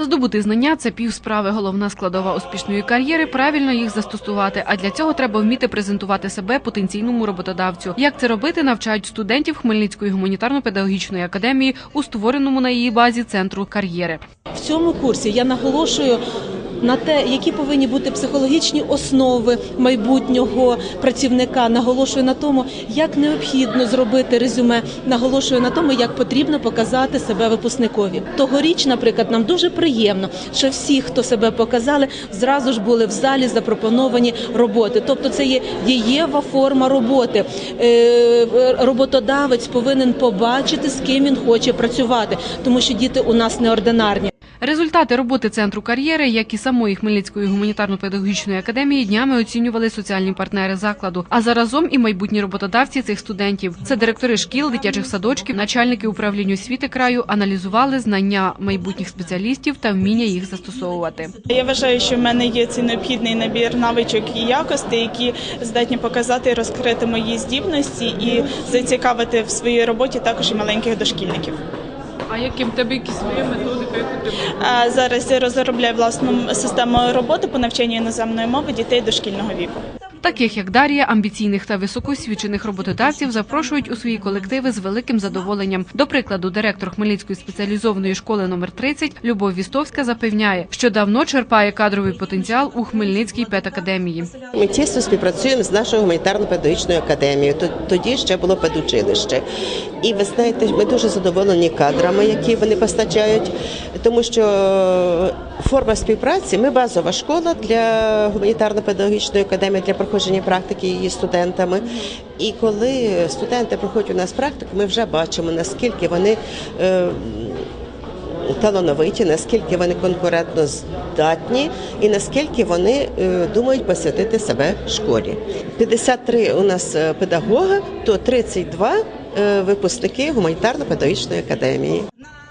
Здобути знання це півсправи. Головна складова успішної кар'єри правильно їх застосувати. А для цього треба вміти презентувати себе потенційному роботодавцю. Як це робити, навчають студентів Хмельницької гуманітарно-педагогічної академії у створеному на її базі центру кар'єри. В цьому курсі я наголошую на те, які повинні бути психологічні основи майбутнього працівника. Наголошую на тому, як необхідно зробити резюме. Наголошую на тому, як потрібно показати себе випускникові. Тогоріч, наприклад, нам дуже приємно, що всі, хто себе показали, зразу ж були в залі запропоновані роботи. Тобто, це є дієва форма роботи. Е, Роботодавець повинен побачити, з ким він хоче працювати, тому що діти у нас неординарні. Результати роботи центру кар'єри, як і самої Хмельницької гуманітарно-педагогічної академії, днями оцінювали соціальні партнери закладу, а заразом і майбутні роботодавці цих студентів. Це директори шкіл, дитячих садочків, начальники управління освіти краю аналізували знання майбутніх спеціалістів та вміння їх застосовувати. Я вважаю, що в мене є цей необхідний набір навичок і якостей, які здатні показати і розкрити мої здібності і зацікавити в своїй роботі також і маленьких дошкільників. А яким тебе якісь своя методика? Зараз я розробляю власну систему роботи по навчанню іноземної мови дітей дошкільного віку. Таких як Дар'я, амбіційних та високоосвічених роботодавців запрошують у свої колективи з великим задоволенням. До прикладу, директор Хмельницької спеціалізованої школи номер 30 Любов Вістовська запевняє, що давно черпає кадровий потенціал у Хмельницькій педакадемії. Ми тісно співпрацюємо з нашою гуманітарно-педагогічною академією. Тоді ще було педучилище. І ви знаєте, ми дуже задоволені кадрами, які вони постачають, тому що форма співпраці ми базова школа для гуманітарно-педагогічної академії для проходження практики її студентами. І коли студенти проходять у нас практику, ми вже бачимо наскільки вони. е, талановиті, наскільки вони конкурентно здатні і наскільки вони е, думають посвятити себе школі. 53 у нас е, педагоги, то 32 е, випускники гуманітарно-педагогічної академії.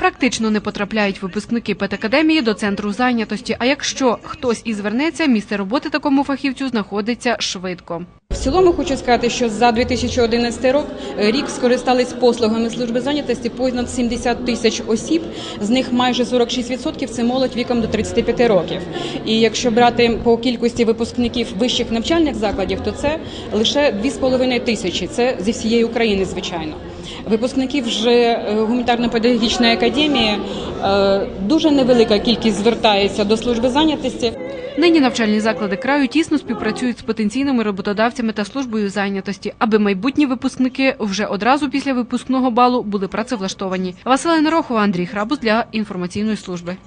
Практично не потрапляють випускники педакадемії до центру зайнятості. А якщо хтось і звернеться, місце роботи такому фахівцю знаходиться швидко. В цілому хочу сказати, що за 2011 рік, рік скористались послугами служби зайнятості понад 70 тисяч осіб. З них майже 46% – це молодь віком до 35 років. І якщо брати по кількості випускників вищих навчальних закладів, то це лише 2,5 тисячі. Це зі всієї України, звичайно. Випускників вже е, гуманітарно-педагогічної академії е, дуже невелика кількість звертається до служби зайнятості. Нині навчальні заклади краю тісно співпрацюють з потенційними роботодавцями та службою зайнятості, аби майбутні випускники вже одразу після випускного балу були працевлаштовані. Василина Рохова, Андрій Храбус для інформаційної служби.